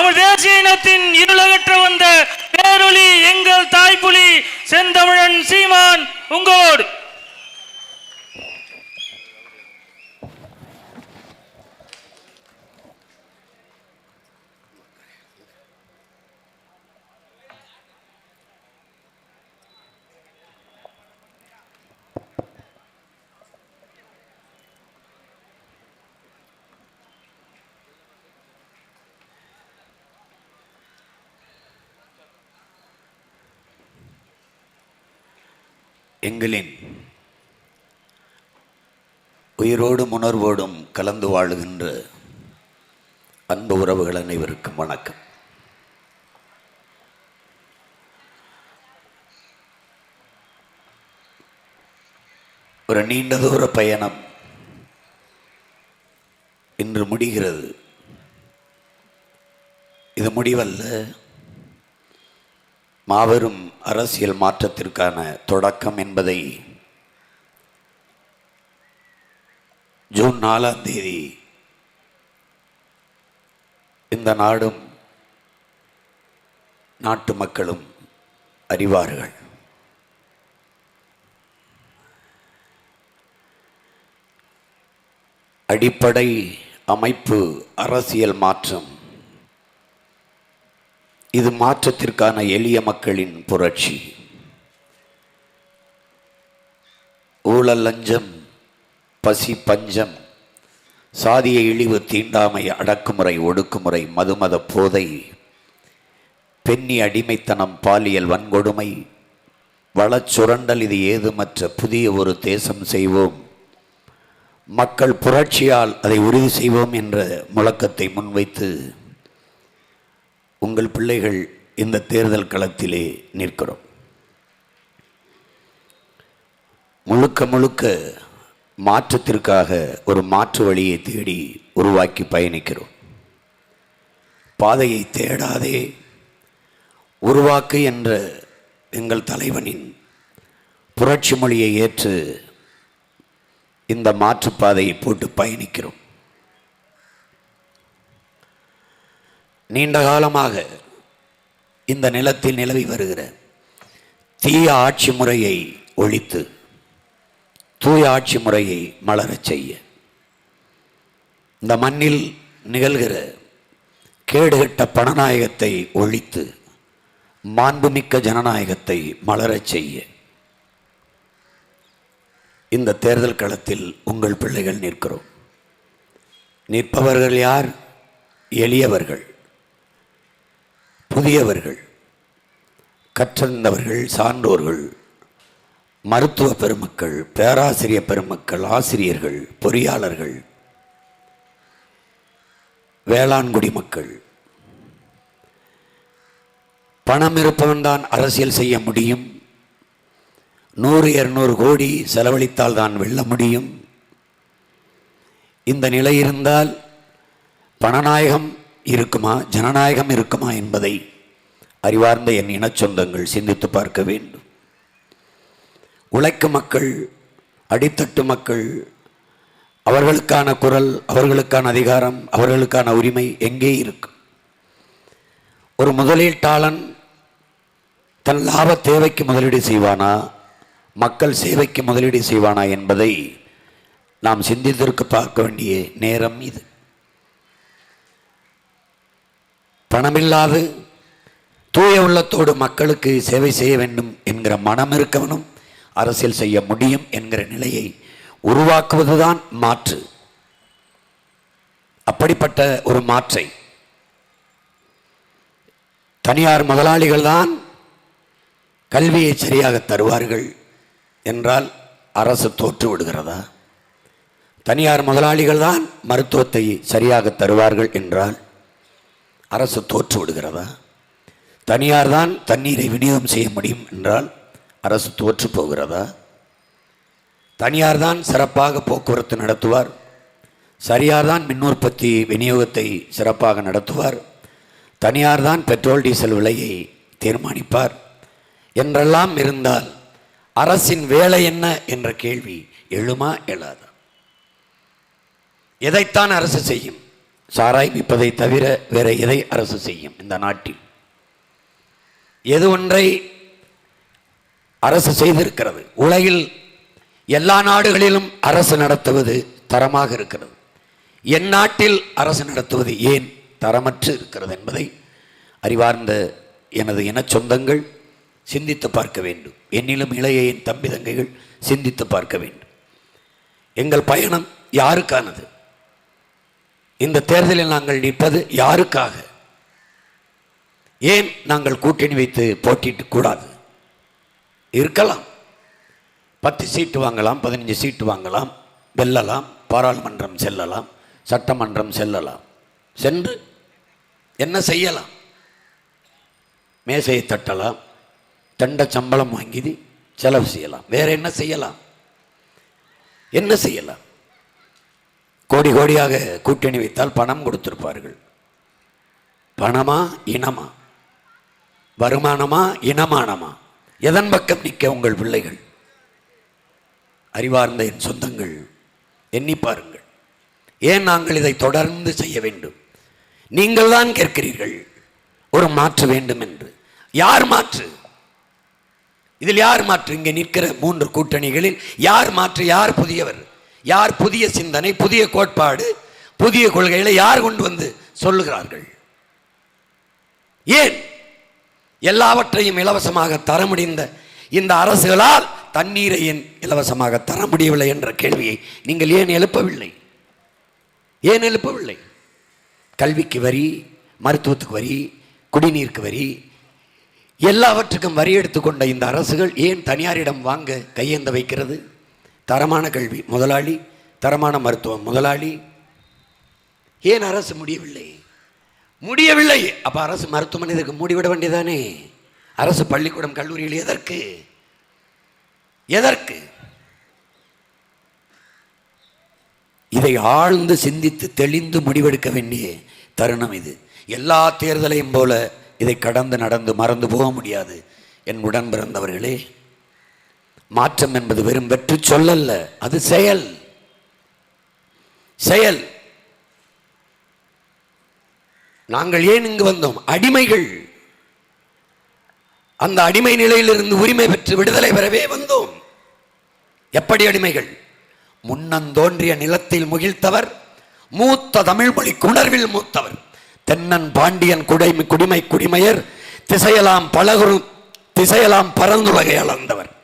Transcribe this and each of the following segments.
தமிழ் தேசிய இனத்தின் இருளகற்ற வந்த பேரொளி எங்கள் தாய்ப்புலி செந்தமிழன் சீமான் உங்களோடு எங்களின் உயிரோடும் உணர்வோடும் கலந்து வாழுகின்ற அன்பு உறவுகள் அனைவருக்கும் வணக்கம். ஒரு நீண்ட தூர பயணம் இன்று முடிகிறது. இது முடிவல்ல. மாபெரும் அரசியல் மாற்றத்திற்கான தொடக்கம் என்பதை ஜூன் நாலாம் தேதி இந்த நாடும் நாட்டு மக்களும் அறிவார்கள். அடிப்படை அமைப்பு அரசியல் மாற்றம் இது மாற்றத்திற்கான எளிய மக்களின் புரட்சி. ஊழல் லஞ்சம் பசி பஞ்சம் சாதிய இழிவு தீண்டாமை அடக்குமுறை ஒடுக்குமுறை மதுமத போதை பெண்ணி அடிமைத்தனம் பாலியல் வன்கொடுமை வளச்சுரண்டல் இது ஏதுமற்ற புதிய ஒரு தேசம் செய்வோம். மக்கள் புரட்சியால் அதை உறுதி செய்வோம் என்ற முழக்கத்தை முன்வைத்து உங்கள் பிள்ளைகள் இந்த தேர்தல் களத்திலே நிற்கிறோம். முழுக்க முழுக்க மாற்றத்திற்காக ஒரு மாற்று வழியை தேடி உருவாக்கி பயணிக்கிறோம். பாதையை தேடாதே உருவாக்கு என்ற எங்கள் தலைவனின் புரட்சி மொழியை ஏற்று இந்த மாற்றுப்பாதையை போட்டு பயணிக்கிறோம். நீண்ட காலமாக இந்த நிலத்தில் நிலவி வருகிற தீய ஆட்சி முறையை ஒழித்து தூய ஆட்சி முறையை மலரச் செய்ய. இந்த மண்ணில் நிகழ்கிற கேடுகட்ட பணநாயகத்தை ஒழித்து மாண்புமிக்க ஜனநாயகத்தை மலரச் செய்ய. இந்த தேர்தல் களத்தில் உங்கள் பிள்ளைகள் நிற்கிறோம். நிற்பவர்கள் யார்? எளியவர்கள். புதியவர்கள் கற்றந்தவர்கள் சான்றோர்கள் மருத்துவ பெருமக்கள் பேராசிரியர் பெருமக்கள் ஆசிரியர்கள் பொறியாளர்கள் வேளாண்குடி மக்கள். பணம் இருப்பவன் தான் அரசியல் செய்ய முடியும். நூறு இருநூறு கோடி செலவழித்தால் தான் வெல்ல முடியும். இந்த நிலை இருந்தால் பணநாயகம் இருக்குமா? ஜனநாயகம் இருக்குமா என்பதை அறிவார்ந்த என் இனச்சொந்தங்கள் சிந்தித்து பார்க்க வேண்டும். உழைக்கும் மக்கள் அடித்தட்டு மக்கள் அவர்களுக்கான குரல் அவர்களுக்கான அதிகாரம் அவர்களுக்கான உரிமை எங்கே இருக்கும் ஒரு முதலீட்டாளன் தன் லாப தேவைக்கு முதலீடு செய்வானா? மக்கள் சேவைக்கு முதலீடு செய்வானா என்பதை நாம் சிந்தித்திற்கு பார்க்க வேண்டிய நேரம் இது. பணமில்லாது தூய உள்ளத்தோடு மக்களுக்கு சேவை செய்ய வேண்டும் என்கிற மனம் இருக்கவனும் அரசியல் செய்ய முடியும் என்கிற நிலையை உருவாக்குவதுதான் மாற்று. அப்படிப்பட்ட ஒரு மாற்றை தனியார் முதலாளிகள் தான் கல்வியை சரியாக தருவார்கள் என்றால் அரசு தோற்று விடுகிறதா? தனியார் முதலாளிகள் தான் மருத்துவத்தை சரியாக தருவார்கள் என்றால் அரசு தோற்று விடுகிறதா? தனியார் தான் தண்ணீரை விநியோகம் செய்ய முடியும் என்றால் அரசு தோற்று போகிறதா? தனியார் தான் சிறப்பாக போக்குவரத்து நடத்துவார். சரியார் தான் மின் உற்பத்தி விநியோகத்தை சிறப்பாக நடத்துவார். தனியார் தான் பெட்ரோல் டீசல் விலையை தீர்மானிப்பார். என்றெல்லாம் இருந்தால் அரசின் வேலை என்ன என்ற கேள்வி எழுமா எழாதா? எதைத்தான் அரசு செய்யும்? சாராய் விற்பதை தவிர வேற எதை அரசு செய்யும் இந்த நாட்டில்? எது ஒன்றை அரசு செய்திருக்கிறது? உலகில் எல்லா நாடுகளிலும் அரசு நடத்துவது தரமாக இருக்கிறது. என் நாட்டில் அரசு நடத்துவது ஏன் தரமற்று இருக்கிறது என்பதை அறிவார்ந்த எனது இனச் சொந்தங்கள் சிந்தித்து பார்க்க வேண்டும். என்னிலும் இளைய என் தம்பி தங்கைகள் சிந்தித்து பார்க்க வேண்டும். எங்கள் பயணம் யாருக்கானது? இந்த தேர்தலில் நாங்கள் நிற்பது யாருக்காக? ஏன் நாங்கள் கூட்டணி வைத்து போட்டிட்டு கூடாது? இருக்கலாம். பத்து சீட்டு வாங்கலாம் பதினஞ்சு சீட்டு வாங்கலாம் வெல்லலாம் பாராளுமன்றம் செல்லலாம் சட்டமன்றம் செல்லலாம். சென்று என்ன செய்யலாம்? மேசையை தட்டலாம் தண்ட சம்பளம் வாங்கி செலவு செய்யலாம். வேற என்ன செய்யலாம்? என்ன செய்யலாம்? கோடி கோடியாக கூட்டணி வைத்தால் பணம் கொடுத்திருப்பார்கள். பணமா இனமா? வருமானமா இனமானமா? எதன் பக்கம் நிற்க உங்கள் பிள்ளைகள்? அறிவார்ந்த என் சொந்தங்கள் எண்ணி பாருங்கள். ஏன் நாங்கள் இதை தொடர்ந்து செய்ய வேண்டும்? நீங்கள் தான் கேட்கிறீர்கள் ஒரு மாற்று வேண்டும் என்று. யார் மாற்று? இதில் யார் மாற்று? இங்கே நிற்கிற மூன்று கூட்டணிகளில் யார் மாற்று? யார் புதியவர்? யார் புதிய சிந்தனை புதிய கோட்பாடு புதிய கொள்கைகளை யார் கொண்டு வந்து சொல்லுகிறார்கள்? ஏன்? எல்லாவற்றையும் இலவசமாக தர முடிந்த இந்த அரசுகளால் தண்ணீரை ஏன் இலவசமாக தர முடியவில்லை என்ற கேள்வியை நீங்கள் ஏன் எழுப்பவில்லை? ஏன் எழுப்பவில்லை? கல்விக்கு வரி மருத்துவத்துக்கு வரி குடிநீருக்கு வரி எல்லாவற்றுக்கும் வரி எடுத்துக்கொண்ட இந்த அரசுகள் ஏன் தனியாரிடம் வாங்க கையேந்த வைக்கிறது? தரமான கல்வி முதலாளி தரமான மருத்துவம் முதலாளி. ஏன் அரசு முடியவில்லை? முடியவில்லை. அப்போ அரசு மருத்துவமனை இதற்கு மூடிவிட வேண்டியதானே? அரசு பள்ளிக்கூடம் கல்லூரிகள் எதற்கு? எதற்கு? இதை ஆழ்ந்து சிந்தித்து தெளிந்து முடிவெடுக்க வேண்டிய தருணம் இது. எல்லா தேர்தலையும் போல இதை கடந்து நடந்து மறந்து போக முடியாது. என் உடன் பிறந்தவர்களே மாற்றம் என்பது வெறும் வெற்று சொல்லல்ல அது செயல். செயல். நாங்கள் ஏன் இங்கு வந்தோம்? அடிமைகள். அந்த அடிமை நிலையிலிருந்து உரிமை பெற்று விடுதலை பெறவே வந்தோம். எப்படி அடிமைகள்? முன்னந்தோன்றிய நிலத்தில் முகிழ்த்தவர் மூத்த தமிழ் மொழி குணர்வில் மூத்தவர். தென்னன் பாண்டியன் குடைமை குடிமை குடிமையர் திசையலாம் பலகுரு திசையலாம் பரந்துலகை அளந்தவர்.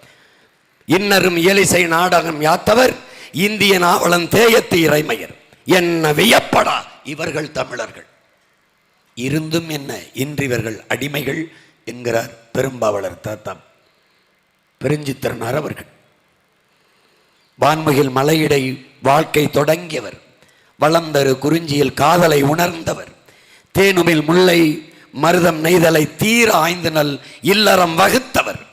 இன்னரும் இயலிசை நாடகம் யாத்தவர் இந்திய நாவலன் தேயத்து இறைமையர். என்ன வியப்படா இவர்கள் தமிழர்கள். இருந்தும் என்ன இன்றிவர்கள் அடிமைகள் என்கிறார் பெரும்பாவலர் தாத்தா பெருஞ்சித்திரனார் அவர்கள். வான்மையில் மலையிடை வாழ்க்கை தொடங்கியவர். வளர்ந்தரு குறிஞ்சியில் காதலை உணர்ந்தவர். தேனுமில் முல்லை மருதம் நெய்தலை தீர ஆய்ந்தனல் இல்லறம் வகுத்தவர்.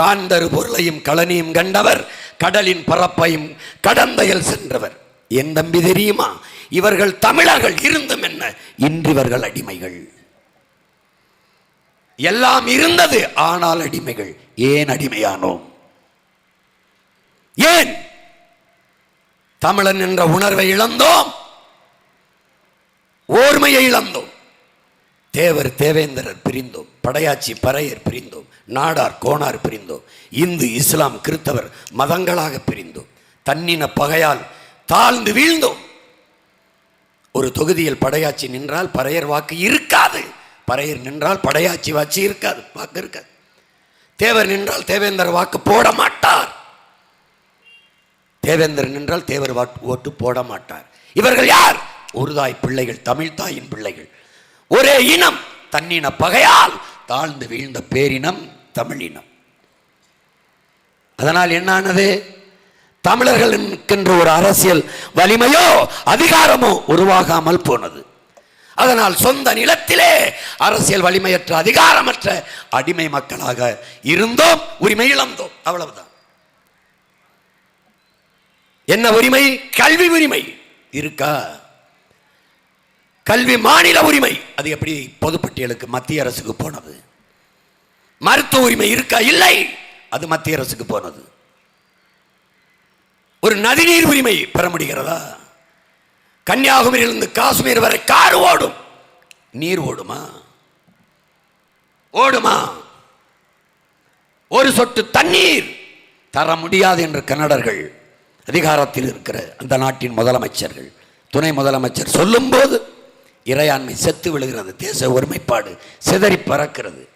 காந்தரு பொருளையும் களனியும் கண்டவர் கடலின் பரப்பையும் கடந்தையில் சென்றவர். என் தம்பி தெரியுமா? இவர்கள் தமிழர்கள் இருந்தும் என்ன? இன்றிவர்கள் அடிமைகள். எல்லாம் இருந்தது ஆனால் அடிமைகள். ஏன் அடிமையானோம்? ஏன்? தமிழன் என்ற உணர்வை இழந்தோம். ஓர்மையை இழந்தோம். தேவர் தேவேந்திரர் பிரிந்தோம் படையாச்சி பறையர் பிரிந்தோம் நாடார் கோணார் பிரிந்தோம் இந்து இஸ்லாம் கிறித்தவர் மதங்களாக பிரிந்தோம். தன்னின பகையால் தாழ்ந்து வீழ்ந்தோம். ஒரு தொகுதியில் படையாச்சி நின்றால் பறையர் வாக்கு இருக்காது. பறையர் நின்றால் படையாச்சி வாட்சி இருக்காது வாக்கு இருக்காது. தேவர் நின்றால் தேவேந்தர் வாக்கு போட மாட்டார். தேவேந்தர் நின்றால் தேவர் வாக்கு ஓட்டு போட மாட்டார். இவர்கள் யார்? ஒருதாய் பிள்ளைகள் தமிழ் தாயின் பிள்ளைகள். ஒரே இனம் தன்னின பகையால் தாழ்ந்து வீழ்ந்த பேரினம் தமிழினம். அதனால் என்னானது? தமிழர்கள் என்கின்ற ஒரு அரசியல் வலிமையோ அதிகாரமோ உருவாகாமல் போனது. அதனால் சொந்த நிலத்திலே அரசியல் வலிமையற்ற அதிகாரமற்ற அடிமை மக்களாக இருந்தோம் உரிமை இழந்தோம். அவ்வளவுதான். என்ன உரிமை? கல்வி உரிமை இருக்கா? கல்வி மாநில உரிமை. அது எப்படி பொதுப்பட்டியலுக்கு மத்திய அரசுக்கு போனது? மருத்துவ உரிமை இருக்கா? இல்லை. அது மத்திய அரசுக்கு போனது. ஒரு நதிநீர் உரிமை பெற முடிகிறதா? கன்னியாகுமரியிலிருந்து காஷ்மீர் வரை கார் ஓடும். நீர் ஓடுமா? ஓடுமா? ஒரு சொட்டு தண்ணீர் தர முடியாது என்று கன்னடர்கள் அதிகாரத்தில் இருக்கிற அந்த நாட்டின் முதலமைச்சர்கள் துணை முதலமைச்சர் சொல்லும்போது இறையாண்மை செத்து விழுகிறது. தேச ஒருமைப்பாடு சிதறி பறக்கிறது.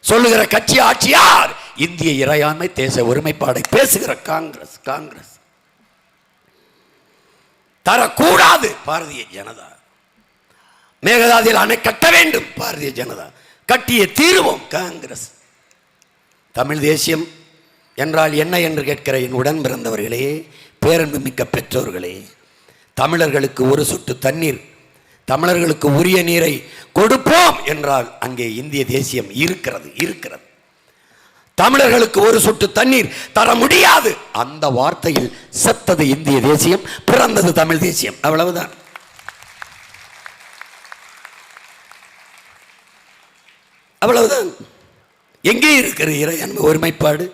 சொல்லுகிற கட்சி ஆட்சியார் இந்திய இறையாண்மை தேச ஒருமைப்பாடை பேசுகிற காங்கிரஸ் காங்கிரஸ். தரக்கூடாது பாரதிய ஜனதா. மேகதாதியில் அணை கட்ட வேண்டும் பாரதிய ஜனதா. கட்டிய தீர்வோம் காங்கிரஸ். தமிழ் தேசியம் என்றால் என்ன என்று கேட்கிற என் உடன் பிறந்தவர்களே பேரன்பு மிக்க பெற்றோர்களே தமிழர்களுக்கு ஒரு சொட்டு தண்ணீர் தமிழர்களுக்கு உரிய நீரை கொடுப்போம் என்றால் அங்கே இந்திய தேசியம் இருக்கிறது இருக்கிறது. தமிழர்களுக்கு ஒரு சொட்டு தண்ணீர் தர முடியாது. அந்த வார்த்தையில் செத்தது இந்திய தேசியம் பிறந்தது தமிழ் தேசியம். அவ்வளவுதான். அவ்வளவுதான். எங்கே இருக்கிற இறையாண்மை ஒருமைப்பாடு?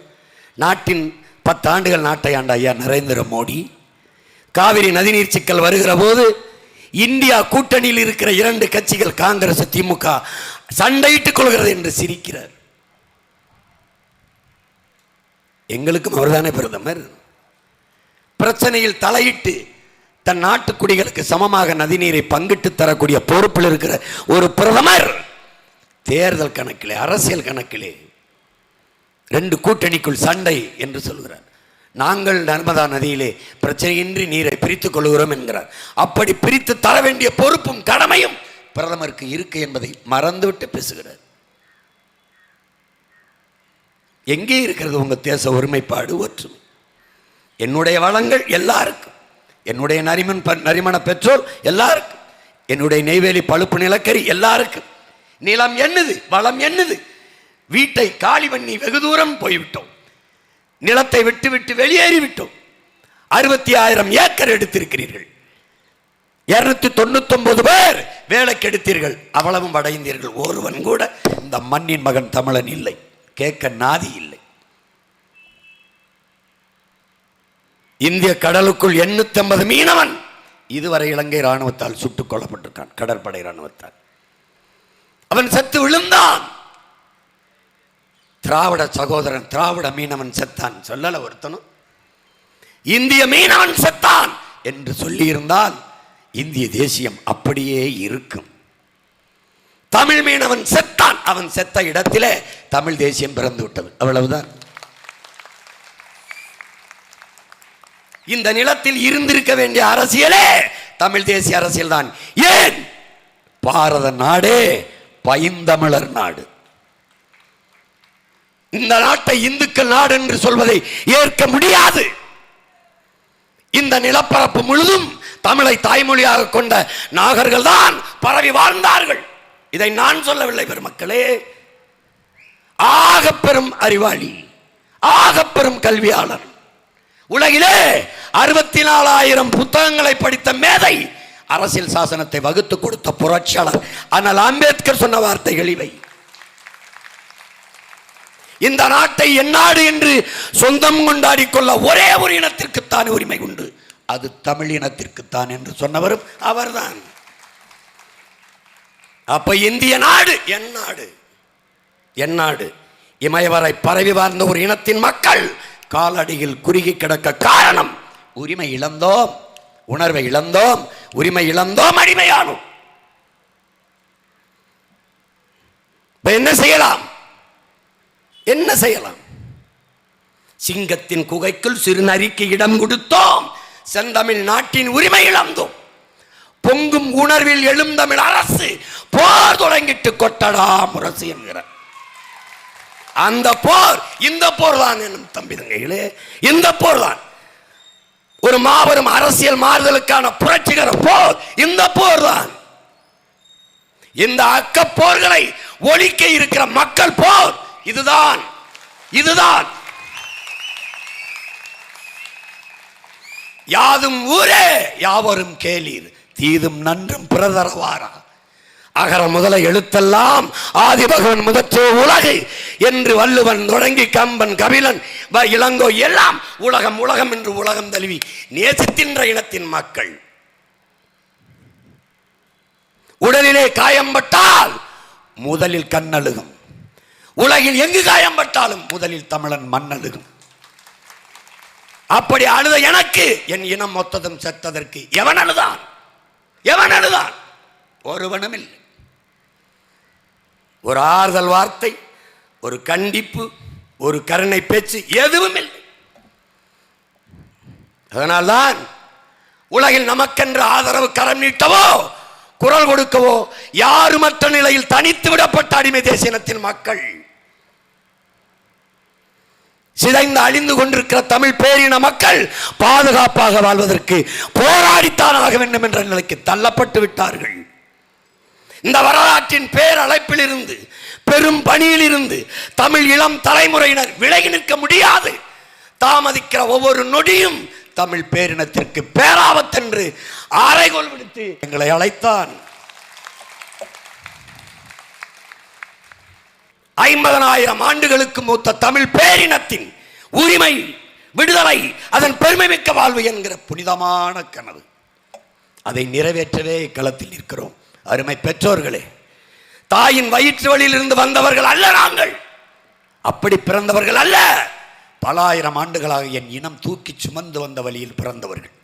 நாட்டின் பத்தாண்டுகள் நாட்டை ஆண்ட ஐயா நரேந்திர மோடி காவிரி நதிநீர் சிக்கல் வருகிற போது இந்தியா கூட்டணியில் இருக்கிற இரண்டு கட்சிகள் காங்கிரஸ் திமுக சண்டையிட்டுக் கொள்கிறது என்று சிரிக்கிறார். எங்களுக்கும் அவர்தானே பிரதமர்? பிரச்சனையில் தலையிட்டு தன் நாட்டு குடிகளுக்கு சமமாக நதிநீரை பங்கிட்டு தரக்கூடிய பொறுப்பில் இருக்கிற ஒரு பிரதமர் தேர்தல் கணக்கிலே அரசியல் கணக்கிலே ரெண்டு கூட்டணிக்குள் சண்டை என்று சொல்கிறார். நாங்கள் நர்மதா நதியிலே பிரச்சனையின்றி நீரை பிரித்துக் கொள்கிறோம் என்கிறார். அப்படி பிரித்து தர வேண்டிய பொறுப்பும் கடமையும் பிரதமருக்கு இருக்கு என்பதை மறந்துவிட்டு பேசுகிறார். எங்கே இருக்கிறது உங்கள் தேச ஒருமைப்பாடு ஒற்றுமை? என்னுடைய வளங்கள் எல்லாருக்கும். என்னுடைய நரிமன் நரிமண பெற்றோர் எல்லாருக்கும். என்னுடைய நெய்வேலி பழுப்பு நிலக்கரி எல்லாருக்கும். நிலம் என்னது? வளம் என்னது? வீட்டை காலி பண்ணி வெகு தூரம் போய்விட்டோம். நிலத்தை விட்டு விட்டு வெளியேறிவிட்டோம் அறுபத்தி ஆயிரம் ஏக்கர் எடுத்திருக்கிறீர்கள். இருநூத்தி தொண்ணூத்தி பேர் வேலைக்கு எடுத்தீர்கள். அவ்வளவும் அடைந்தீர்கள். ஒருவன் கூட இந்த மண்ணின் மகன் தமிழன் இல்லை. கேட்க நாதி இல்லை. இந்திய கடலுக்குள் எண்ணூத்தி ஐம்பது மீனவன் இதுவரை இலங்கை ராணுவத்தால் சுட்டுக் கொல்லப்பட்டிருக்கான். கடற்படை ராணுவத்தால் அவன் சத்து விழுந்தான். திராவிட சகோதரன் திராவிட மீனவன் செத்தான். சொல்லல ஒருத்தனும். இந்திய மீனவன் செத்தான் என்று சொல்லியிருந்தால் இந்திய தேசியம் அப்படியே இருக்கும். தமிழ் மீனவன் செத்தான். அவன் செத்த இடத்திலே தமிழ் தேசியம் பிறந்து விட்டது. அவ்வளவுதான். இந்த நிலத்தில் இருந்திருக்க வேண்டிய அரசியலே தமிழ் தேசிய அரசியல் தான் ஏன்? பாரத நாடே பைந்தமிழர் நாடு. இந்த நாட்டை இந்துக்கள் நாடு என்று சொல்வதை ஏற்க முடியாது. இந்த நிலப்பரப்பு முழுதும் தமிழை தாய்மொழியாக கொண்ட நாகர்கள் தான் பரவி வாழ்ந்தார்கள். இதை நான் சொல்லவில்லை பெருமக்களே. ஆக பெரும் அறிவாளி ஆகப் பெரும் கல்வியாளர். உலகிலே அறுபத்தி நாலாயிரம் புத்தகங்களை படித்த மேதை அரசியல் சாசனத்தை வகுத்து கொடுத்த புரட்சியாளர் ஆனால் அம்பேத்கர் சொன்ன வார்த்தைகள் இவை. இந்த நாட்டை எந்நாடு என்று சொந்தம் கொண்டாடிக்கொள்ள ஒரே ஒரு இனத்திற்குத்தான் உரிமை உண்டு. அது தமிழ் இனத்திற்குத்தான் என்று சொன்னவரும் அவர்தான். அப்ப இந்திய நாடு என் நாடு என் நாடு. இமயவரை பரவி வாழ்ந்த ஒரு இனத்தின் மக்கள் காலடியில் குறுகி கிடக்க காரணம் உரிமை இழந்தோம் உணர்வை இழந்தோம் உரிமை இழந்தோம் அடிமையானோம். என்ன செய்யலாம்? என்ன செய்யலாம்? சிங்கத்தின் குகைக்குள் சிறுநரிக்கு இடம் கொடுத்தோம். செந்தமிழ் நாட்டின் உரிமை இழந்தோம். பொங்கும் உணர்வில் எழுந்தமிழ் அரசு போர் தொடங்கிட்டு கொட்டடா முரசு என்கிற. அந்த போர் இந்த போர் தான் என்னும் தம்பி தங்கைகளே இந்த போர் தான். ஒரு மாபெரும் அரசியல் மாறுதலுக்கான புரட்சிகர போர் இந்த போர் தான். இந்த அக்க போர்களை ஒழிக்க இருக்கிற மக்கள் போர் இதுதான் இதுதான். யாதும் ஊரே யாவரும் கேளீர். தீதும் நன்றும் பிரதரவாரா அகர முதல எழுத்தெல்லாம் ஆதிபகவன் முதற்றே உலகு என்று வள்ளுவன் தொடங்கி கம்பன் கபிலன் வ- இளங்கோ எல்லாம் உலகம் உலகம் என்று உலகம் தழுவி நேசித்தின்ற இனத்தின் மக்கள். உடலிலே காயம்பட்டால் முதலில் கண்ணழுகும். உலகில் எங்கு காயம் பட்டாலும் முதலில் தமிழன் மண்ணழுகும். அப்படி அழுத எனக்கு என் இனம் மொத்ததும் செத்ததற்கு எவன் அழுதான்? எவன் அழுதான்? ஒருவனும் இல்லை. ஒரு ஆறுதல் வார்த்தை ஒரு கண்டிப்பு ஒரு கருணை பேச்சு எதுவும் இல்லை. அதனால்தான் உலகில் நமக்கென்று ஆதரவு கரம் நீட்டவோ குரல் கொடுக்கவோ யாருமற்ற நிலையில் தனித்து விடப்பட்ட அடிமை தேசியனத்தின் மக்கள் சிதைந்து அழிந்து கொண்டிருக்கிற தமிழ் பேரின மக்கள் பாதுகாப்பாக வாழ்வதற்கு போராடித்தான் ஆக வேண்டும் என்ற நிலைக்கு தள்ளப்பட்டு விட்டார்கள். இந்த வரலாற்றின் பேரழைப்பில் இருந்து பெரும் பணியில் இருந்து தமிழ் இளம் தலைமுறையினர் விலகி நிற்க முடியாது. தாமதிக்கிற ஒவ்வொரு நொடியும் தமிழ் பேரினத்திற்கு பேராபத்தென்று ஆரைகோல் விடுத்து எங்களை அழைத்தான். ஐம்பதனாயிரம் ஆண்டுகளுக்கு மூத்த தமிழ் பேரினத்தின் உரிமை விடுதலை அதன் பெருமை மிக்க வாழ்வு என்கிற புனிதமான கனவு. அதை நிறைவேற்றவே களத்தில் இருக்கிறோம் அருமை பெற்றோர்களே தாயின் வயிற்று வழியிலிருந்து வந்தவர்கள் அல்ல நாங்கள். அப்படி பிறந்தவர்கள் அல்ல. பல ஆயிரம் ஆண்டுகளாக என் இனம் தூக்கி சுமந்து வந்த வழியில் பிறந்தவர்கள்.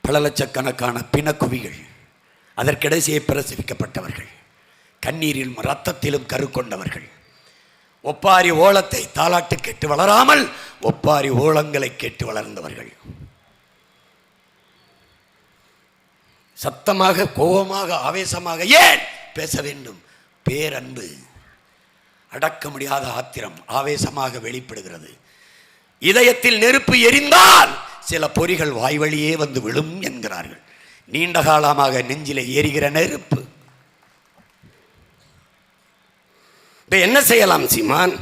பல லட்சக்கணக்கான பிணக்குவிகள் அதற்கிடையே பிரசவிக்கப்பட்டவர்கள். கண்ணீரிலும் ரத்தத்திலும் கரு கொண்டவர்கள். ஒப்பாரி ஓலத்தை தாலாட்டு கேட்டு வளராமல் ஒப்பாரி ஓலங்களை கேட்டு வளர்ந்தவர்கள். சத்தமாக கோபமாக ஆவேசமாக ஏன் பேச வேண்டும்? பேரன்பு. அடக்க முடியாத ஆத்திரம் ஆவேசமாக வெளிப்படுகிறது. இதயத்தில் நெருப்பு எரிந்தால் சில பொறிகள் வாய்வழியே வந்து விழும் என்கிறார்கள். நீண்ட காலமாக நெஞ்சில் ஏறுகிற நெருப்பு. இப்போ என்ன செய்யலாம் சீமான்?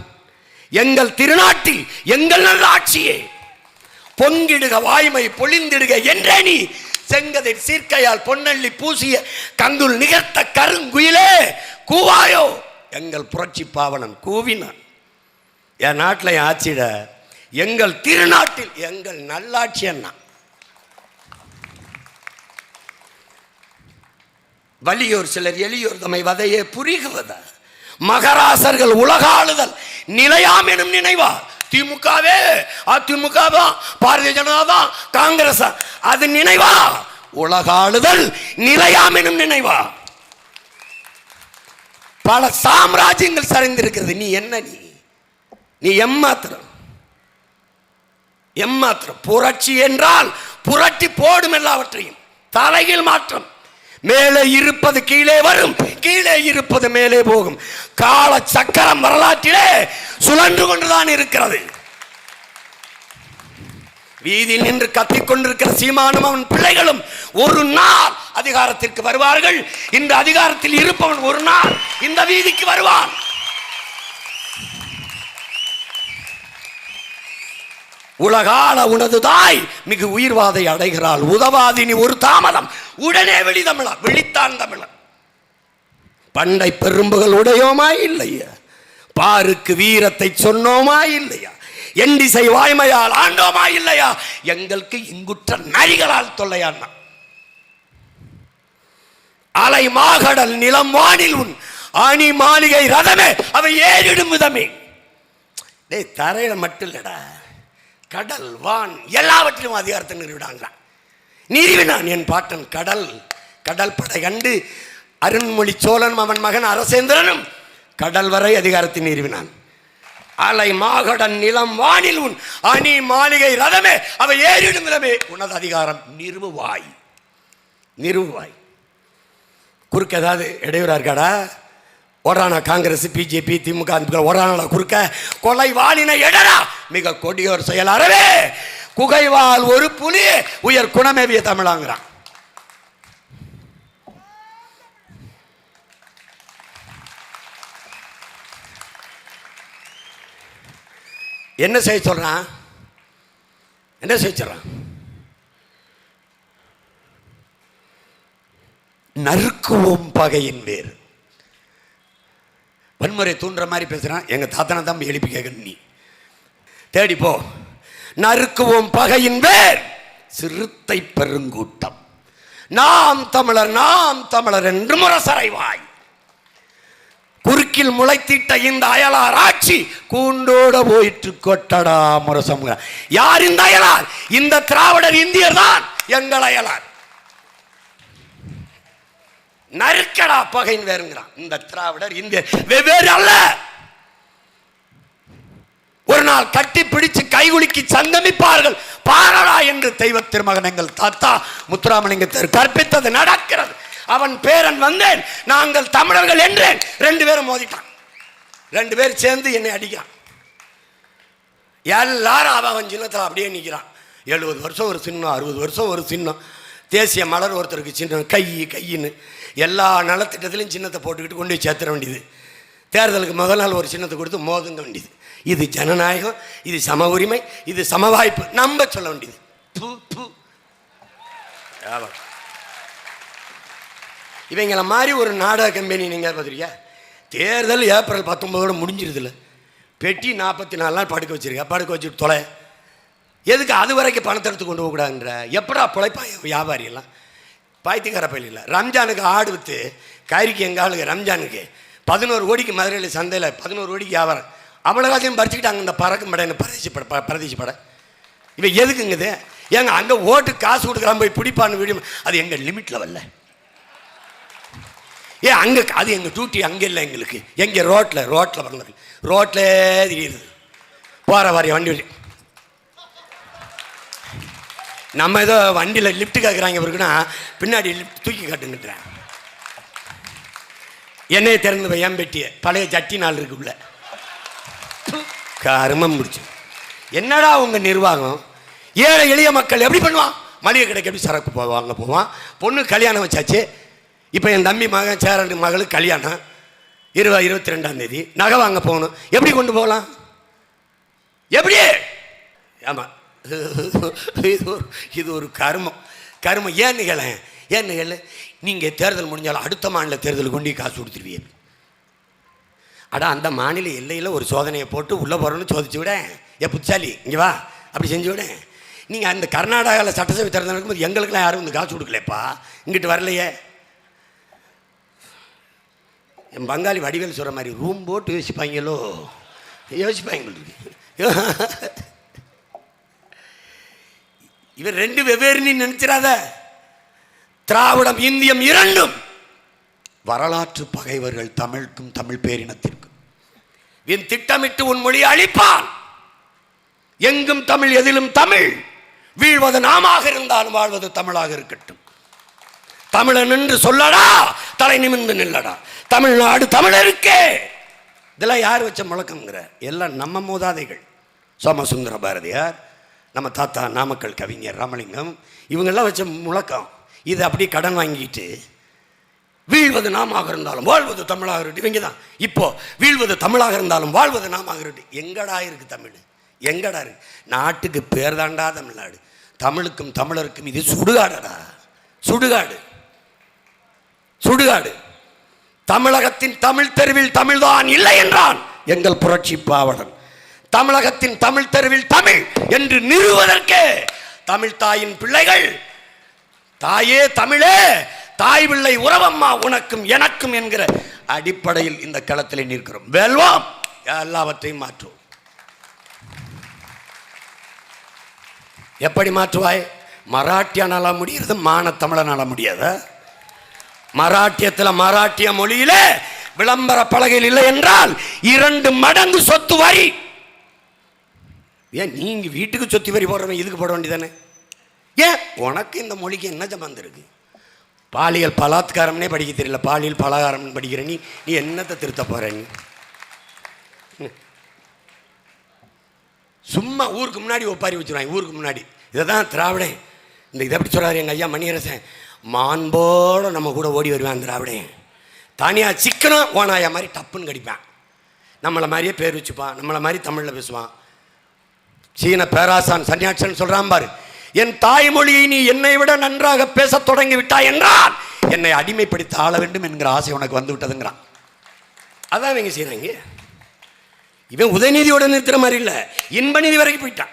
எங்கள் திருநாட்டில் எங்கள் நல்ல ஆட்சியே பொங்கிடுக வாய்மை பொழிந்திடுக என்றே நீ செங்கதை சீர்க்கையால் பொன்னள்ளி பூசிய கங்குல் நிகர்த்த கருங்குயிலே கூவாயோ? எங்கள் புரட்சி பாவனன் கூவினான். என் நாட்டில் ஆட்சிட எங்கள் திருநாட்டில் எங்கள் நல்லாட்சி என்ன வலியோர் சிலர் எளியோர் தம்மை வதையே புரிகுவதா மகராசர்கள் உலகாளுதல் நிலையாம் எனும் நினைவா? திமுகவே அதிமுக தான் பாரதிய ஜனதா தான் காங்கிரஸ் அது நினைவா? உலகாளுதல் நிலையாம் எனும் நினைவா? பல சாம்ராஜ்யங்கள் சரிந்திருக்கிறது. நீ என்ன நீ? நீ எம்மாத்திரம்? எம்மாத்திரம்? புரட்சி என்றால் புரட்டி போடும் எல்லாவற்றையும். தலையில் மாற்றம். மேலே இருப்பது கீழே வரும். கீழே இருப்பது மேலே போகும். கால சக்கரம் வரலாற்றிலே சுழன்று கொண்டுதான் இருக்கிறது. வீதியில் நின்று கத்திக்கொண்டிருக்கிற சீமானும் அவன் பிள்ளைகளும் ஒரு நாள் அதிகாரத்திற்கு வருவார்கள். இந்த அதிகாரத்தில் இருப்பவன் ஒரு நாள் இந்த வீதிக்கு வருவான். உலகால உனது தாய் மிகு உயிர்வாதை அடைகிறாள். உதவாதினி ஒரு தாமதம். உடனே வெளிதமிழா விழித்தான் தமிழன் பண்டை பெரும்புகள் உடையோமா இல்லையா? பாருக்கு வீரத்தை சொன்னோமா இல்லையா? எண்டிசை வாய்மையால் ஆண்டோமா இல்லையா? எங்களுக்கு இங்குற்ற நரிகளால் தொல்லையாண்ணா. அலை மாகடல் நிலம் வானில் உன் அணி மாளிகை ரதமே அவை ஏறிடும் விதமே. டேய் தரையில மட்டும் இல்லடா. கடல் வான் எல்லாவற்றிலும் அதிகாரத்தை நிறுவிடாங்கிறான். நிறுவினான் என் பாட்டன் கடல் கடல் படை கண்டு அருண்மொழி சோழனும் அவன் மகன் அரசேந்திரனும் கடல் வரை அதிகாரத்தை நிறுவினான். அலை மாகடன் நிலம் வானில் உன் அணி மாளிகை ரதமே அவை ஏறிடும் விதமே உனது அதிகாரம் நிறுவாய் நிறுவாய் குறுக்க ஏதாவது இடையூறா இருக்காடா? ஓரானா காங்கிரஸ் பிஜேபி திமுக ஒரானா குறுக்க கொலை வாளினை எடரா மிக கொடியோர் செயல் அறவே. குகைவால் ஒரு புலி உயர் குணமேவிய தமிழாங்கிறான். என்ன செய்ய சொல்றான்? என்ன செய்ய சொல்றான்? நறுக்குவோம் பகையின் வேறு. வன்முறை தூண்டுற மாதிரி பேசுகிறான் எங்கள் தாத்தனை தான் எழுப்பி கேட்கணும் நீ. தேடி போ. நறுக்குவோம் பகையின் வேர். சிறுத்தை பெருங்கூட்டம். நாம் தமிழர் நாம் தமிழர் என்று முரசறைவாய். குறுக்கில் முளைத்திட்ட இந்த அயலார் ஆட்சி கூண்டோட போயிற்று கொட்டடா முரசம் யார் இந்த அயலார்? இந்த திராவிடர் இந்தியர் தான் எங்கள் அயலார். நறுக்கடா பகைன்னு வேறுங்கிறான். இந்த திராவிடர் இந்திய வெவ்வேறு அல்ல. ஒரு நாள் கட்டி பிடிச்சு கைகுலுக்கி சங்கமிப்பார்கள் பாரடா என்று தெய்வ திருமகன் எங்கள் தாத்தா முத்துராமலிங்கத்தர் கற்பித்தது நடக்கிறது. அவன் பேரன் வந்தேன். நாங்கள் தமிழர்கள் என்றேன். ரெண்டு பேரும் மோதிட்டான். ரெண்டு பேர் சேர்ந்து என்னை அடிக்கிறான். எல்லாரும் அவன் அவன் சின்னத்தில் அப்படியே நிற்கிறான் எழுபது வருஷம் ஒரு சின்னம் அறுபது வருஷம் ஒரு சின்னம். தேசிய மலர் ஒருத்தருக்கு சின்னம். கை கையின்னு எல்லா நலத்திட்டத்திலையும் சின்னத்தை போட்டுக்கிட்டு கொண்டு போய் சேர்த்துற வேண்டியது. தேர்தலுக்கு முதல் நாள் ஒரு சின்னத்தை கொடுத்து மோதுங்க வேண்டியது. இது ஜனநாயகம் இது சம உரிமை இது சம வாய்ப்பு. நம்ப சொல்ல வேண்டியது. ப்பு. ஆமா. இவங்கள மாதிரி ஒரு நாடக கம்பெனி நீங்கள் பார்த்துருக்கியா? தேர்தல் ஏப்ரல் பத்தொம்போதோட முடிஞ்சிருதுல. பெட்டி நாற்பத்தி நாலு நாள் படுக்க வச்சிருக்க படுக்க வச்சுட்டு தொலை. எதுக்கு அது வரைக்கும் பணத்தை எடுத்து கொண்டு போகக்கூடாதுன்ற? எப்படா பிழைப்பாய வியாபாரி எல்லாம் பாய்த்திக்கார பள்ளி ரம்ஜானுக்கு ஆடு விற்று கறிக்கு எங்கள் ஆளுங்க ரம்ஜானுக்கு. பதினோரு கோடிக்கு மதுரையில் சந்தையில் பதினோரு கோடிக்கு வியாபாரம். அவ்வளோ காசையும் பறிச்சுக்கிட்டாங்க இந்த பறக்கும் படையின பரதேசி பட ப- பரதேசி படை. இவன் எதுக்குங்க இது? ஏங்க அங்கே ஓட்டு காசு கொடுக்குறான் போய் பிடிப்பான்னு வீடியோ அது எங்கள் லிமிட்டில் வரல ஏ அங்கே அது எங்கள் டியூட்டி அங்கே இல்லை எங்களுக்கு. எங்கே ரோட்டில் ரோட்டில் வரல. ரோட்டில் தெரியுது போகிற வாரிய வண்டி வண்டி நம்ம ஏதோ வண்டியில் லிஃப்ட் கேட்குறாங்க இருக்குன்னா பின்னாடி லிஃப்ட் தூக்கி காட்டுன்னுட்டுறேன் என்னைய திறந்து போய் பெட்டிய. பழைய ஜட்டி நாள் இருக்குள்ள கருமம் முடிச்சு. என்னடா உங்க நிர்வாகம்? ஏழை எளிய மக்கள் எப்படி பண்ணுவான்? மளிகை கடைக்கு எப்படி சரக்கு போவாங்க போவான்? பொண்ணு கல்யாணம் வச்சாச்சு. இப்போ என் தம்பி மகன் சேரண்டு மகளுக்கு கல்யாணம். இருபது இருபத்தி ரெண்டாம் தேதி. நகை வாங்க போகணும். எப்படி கொண்டு போகலாம்? எப்படி? ஆமாம் இது ஒரு இது ஒரு கர்மம். கர்மம் ஏன் நிகழ? ஏன் நிகழ? நீங்கள் தேர்தல் முடிஞ்சாலும் அடுத்த மாநில தேர்தல் கொண்டு காசு கொடுத்துருவீங்க. அடா அந்த மாநில எல்லையில் ஒரு சோதனையை போட்டு உள்ளே போகிறோன்னு சோதிச்சு விட. ஏ புத்தாலி இங்கே வா. அப்படி செஞ்சு விட. நீங்கள் அந்த கர்நாடகாவில் சட்டசபை தேர்தல் நடக்கும்போது எங்களுக்கெல்லாம் யாரும் இந்த காசு கொடுக்கலப்பா இங்கிட்டு வரலையே. என் பங்காளி வடிவேல் சொல்கிற மாதிரி ரூம் போட்டு யோசிப்பாங்களோ? யோசிப்பாங்க இவர் ரெண்டு வெவ்வேறு நீ நினைச்சிடாத. திராவிடம் இந்தியம் இரண்டும் வரலாற்று பகைவர்கள் தமிழுக்கும் தமிழ் பேரினத்திற்கும். என் திட்டமிட்டு உன் மொழி அழிப்பான். எங்கும் தமிழ் எதிலும் தமிழ். வீழ்வது நாமாக இருந்தாலும் வாழ்வது தமிழாக இருக்கட்டும். தமிழன் என்று சொல்லடா தலை நிமிர்ந்து நில்லடா. தமிழ்நாடு தமிழருக்கே. இதெல்லாம் யார் வச்ச முழக்கங்கிற எல்லாம் நம்ம மூதாதைகள். சோமசுந்தர பாரதியார் நம்ம தாத்தா நாமக்கல் கவிஞர் ராமலிங்கம் இவங்கெல்லாம் வச்ச முழக்கம். இதை அப்படியே கடன் வாங்கிட்டு வீழ்வது நாமாக இருந்தாலும் வாழ்வது தமிழாக இருக்கட்டும். இவங்க தான் இப்போ வீழ்வது தமிழாக இருந்தாலும் வாழ்வது நாமாக இருக்கட்டும். எங்கடா இருக்குது தமிழ்? எங்கடா இருக்கு? நாட்டுக்கு பேர் தாண்டா தமிழ்நாடு. தமிழுக்கும் தமிழருக்கும் இது சுடுகாடடா. சுடுகாடு. சுடுகாடு. தமிழகத்தின் தமிழ் தெருவில் தமிழ்தான் இல்லை என்றான் எங்கள் புரட்சி பாவடன் தமிழகத்தின் தமிழ் தெருவில் தமிழ் என்று நிறுவதற்கே தமிழ் தாயின் பிள்ளைகள். தாயே தமிழே தாய் பிள்ளை உறவம்மா உனக்கும் எனக்கும் என்கிற அடிப்படையில் இந்த களத்தில் நிற்கிறோம். வெல்வோம். எல்லாவற்றையும் மாற்றுவோம். எப்படி மாற்றுவாய்? மராட்டியனால முடிகிறது மான தமிழனால முடியாத? மராட்டியத்தில் மராட்டிய மொழியில விளம்பர பலகையில் இல்லை என்றால் இரண்டு மடங்கு சொத்து வரி. ஏன் நீங்கள் வீட்டுக்கு சொத்து வரி போடுறவன் இதுக்கு போட வேண்டியதானே? ஏன்? உனக்கு இந்த மொழிக்கு என்ன சம்பந்தம் இருக்கு? பாலியல் பலாத்காரம்னே படிக்க தெரியல. பாலியல் பலகாரம்னு படிக்கிற நீ நீ என்னத்தை திருத்த போகிற நீ? ம். சும்மா ஊருக்கு முன்னாடி ஒப்பாரி வச்சுருவாங்க ஊருக்கு முன்னாடி. இதை தான் திராவிடே. இந்த இதை எப்படி சொல்கிறார் எங்கள் ஐயா மணியரசன்? மாண்போடு நம்ம கூட ஓடி வருவான் திராவிடே தனியாக சிக்கனம் ஓனாயா மாதிரி டப்புன்னு கடிப்பேன். நம்மளை மாதிரியே பேர் வச்சுப்பான் நம்மளை மாதிரி தமிழில் பேசுவான். சீன பேராசான் சன்னியாட்சன் சொல்றான் பாரு என் தாய்மொழியை நீ என்னை விட நன்றாக பேசத் தொடங்கி விட்டாய் என்றால் என்னை அடிமைப்படுத்த ஆள வேண்டும் என்கிற ஆசை உனக்கு வந்து விட்டதுங்கிறான். அதான் இவங்க செய்றாங்க. இவன் உதயநிதியோட நிறுத்துற மாதிரி இல்லை இன்பநிதி வரைக்கும் போயிட்டான்.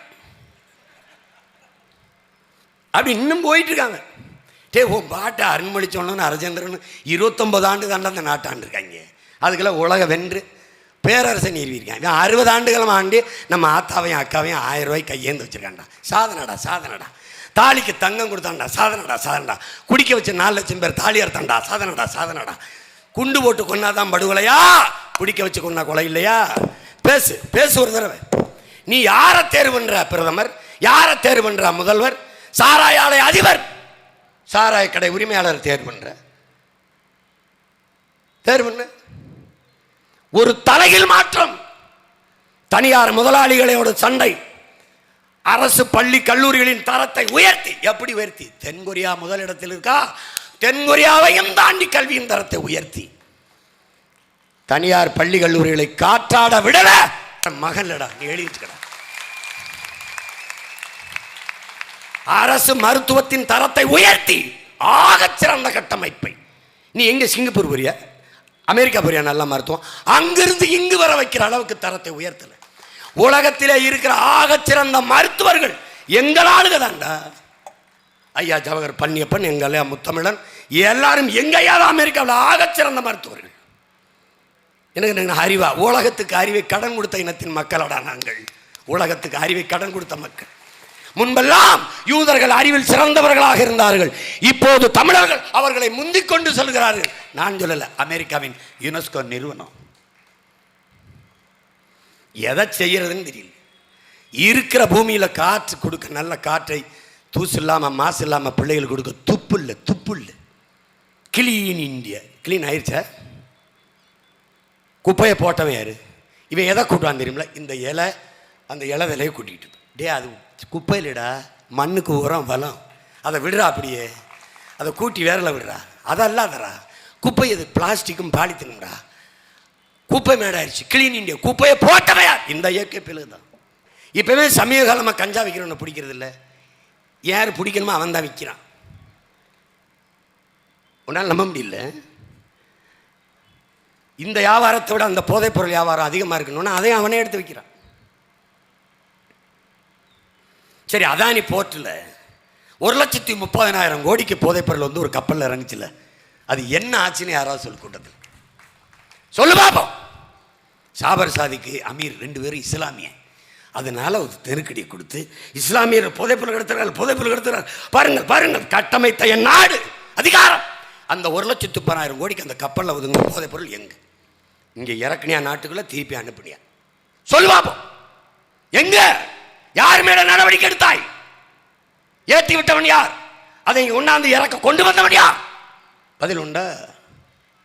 அப்படி இன்னும் போயிட்டு இருக்காங்க டே ஓ பாட்டை அருண்மொழி சொன்னோன்னு அரசேந்திரன் இருபத்தொன்பது ஆண்டு தாண்டா அந்த நாட்டாண்டு இருக்காங்க அதுக்கெல்லாம் உலக வென்று பேரரசை நிறுவியிருக்காங்க இவன் அறுபது ஆண்டுகளும் ஆண்டு நம்ம ஆத்தாவையும் அக்காவையும் ஆயிரம் ரூபாய்க்கு கையேந்து வச்சுருக்கான்டா. சாதனடா சாதனடா. தாலிக்கு தங்கம் கொடுத்தான்டா சாதனடா சாதனடா. குடிக்க வச்ச நாலு லட்சம் பேர் தாலி அறுத்தான்டா சாதனடா சாதனடா. குண்டு போட்டு கொன்னாதான் படுகொலையா? குடிக்க வச்சு கொண்டா கொலை இல்லையா? பேசு பேசு ஒரு தடவை. நீ யாரை தேர்வு பண்ணுற பிரதமர்? யாரை தேர்வு பண்ற முதல்வர்? சாராய ஆலை அதிபர். சாராய கடை உரிமையாளர் தேர்வு பண்ணுற தேர்வு பண்ண. ஒரு தலையில் மாற்றம். தனியார் முதலாளிகளோட சண்டை. அரசு பள்ளி கல்லூரிகளின் தரத்தை உயர்த்தி. எப்படி உயர்த்தி? தென்கொரியா முதலிடத்தில் இருக்கா? தென்கொரியாவையும் தாண்டி கல்வியின் தரத்தை உயர்த்தி. தனியார் பள்ளி கல்லூரிகளை காற்றாட விடல. மகன்லடா நீ எழுதிட்டு அரசு மருத்துவத்தின் தரத்தை உயர்த்தி. ஆகச் சிறந்த கட்டமைப்பை. நீ எங்க சிங்கப்பூர் போறியா? அமெரிக்கா போறியா? நல்ல மருத்துவம். அங்கிருந்து இங்கு வர வைக்கிற அளவுக்கு தரத்தை உயர்த்தலை. உலகத்திலே இருக்கிற ஆகச் சிறந்த மருத்துவர்கள் எங்கள் ஆளுக ஐயா ஜவஹர் பன்னியப்பன் எங்கள் முத்தமிழன். எல்லாரும் எங்கையாவது அமெரிக்காவில் ஆகச் சிறந்த மருத்துவர்கள்? எனக்கு என்ன அறிவா? உலகத்துக்கு அறிவை கடன் கொடுத்த இனத்தின் மக்களடா நாங்கள்? உலகத்துக்கு அறிவை கடன் கொடுத்த மக்கள். முன்பெல்லாம் யூதர்கள் அறிவில் சிறந்தவர்களாக இருந்தார்கள். இப்போது தமிழர்கள் அவர்களை முந்திக் கொண்டு செல்கிறார்கள். நான் சொல்லல அமெரிக்காவின் யுனெஸ்கோ நிறுவனம். எதை செய்யறதுன்னு தெரியல. இருக்கிற பூமியில காற்று கொடுக்க நல்ல காற்றை தூசு இல்லாம மாசு இல்லாம பிள்ளைகளுக்கு கொடுக்க துப்பு இல்லை துப்பு இல்லை. கிளீன் இந்தியா கிளீன் ஆயிடுச்சா குப்பையை போட்டவன் யாரு? இவன் எதை கூட்டுவான் தெரியுமில இந்த இலை அந்த இலை விலையை கூட்டிகிட்டு டே அது குப்பையிலடா மண்ணுக்கு உரம் பலம் அதை விடுறா அப்படியே. அதை கூட்டி வேரில் விடுறா. அதல்லாதடா குப்பை அது பிளாஸ்டிக்கும் பாலித்தீனும்டா. குப்பை மேடாயிருச்சு. கிளீன் இண்டியா குப்பையை போட்டவையா இந்த இயற்கை பிள்ளை தான். இப்போவே சமீப காலமாக கஞ்சா விற்கிறவனை பிடிக்கிறது இல்லை. யார் பிடிக்கணுமோ அவன் தான் விற்கிறான் உன்னால் நம்ப முடியல? இந்த வியாபாரத்தை விட அந்த போதைப்பொருள் வியாபாரம் அதிகமாக இருக்கணும்னா அதையும் அவனே எடுத்து வைக்கிறான். சரி அதானி போர்ட்டில் ஒரு லட்சத்தி முப்பதனாயிரம் கோடிக்கு போதைப்பொருள் வந்து ஒரு கப்பலில் இறங்குச்சுல. அது என்ன ஆச்சுன்னு யாராவது சொல்லு கூட்டத்தில் சொல்லு பாப்போம். சாபர் சாதிக்கு அமீர் ரெண்டு பேரும் இஸ்லாமிய. அதனால ஒரு தெருக்கடியை கொடுத்து இஸ்லாமியர் புதைப்புல கடத்துறாரு புதைப்புல கடத்துறாரு. பாருங்கள் பாருங்கள் கட்டமைத்த என் நாடு அதிகாரம். அந்த ஒரு லட்சத்து முப்பதாயிரம் கோடிக்கு அந்த கப்பலில் ஒதுங்க போதைப்பொருள் எங்க? இங்கே இறக்குனியா நாட்டுக்குள்ளே திருப்பி அனுப்புனியா? சொல்லு பாப்போம். எங்கே? யார் மேல நடவடிக்கை எடுத்தாய்? ஏற்றி விட்டவன் யார்? அதை உண்ணாந்து இறக்க கொண்டு வந்தவன் யார்? பதில் உண்டா?